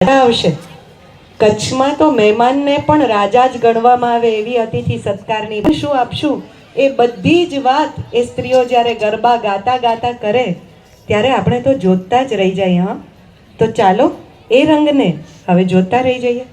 આવશે. કચ્છમાં તો મહેમાનને પણ રાજા જ ગણવામાં આવે એવી અતિથિ સત્કારની. શું આપશું? એ બધી જ વાત એ સ્ત્રીઓ જ્યારે ગરબા ગાતા ગાતા કરે, ત્યારે આપણે તો જોતા જ રહી જઈએ, હા. તો ચાલો, એ રંગને હવે જોતા રહી જઈએ.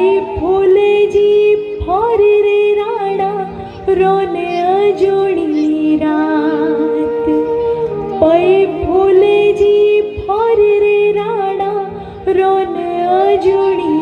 ફૂલે જી ફોરી રે રાણા રોને અજોણી રાત પै ફૂલે જી ફોરી રે રાણા રોને અજોણી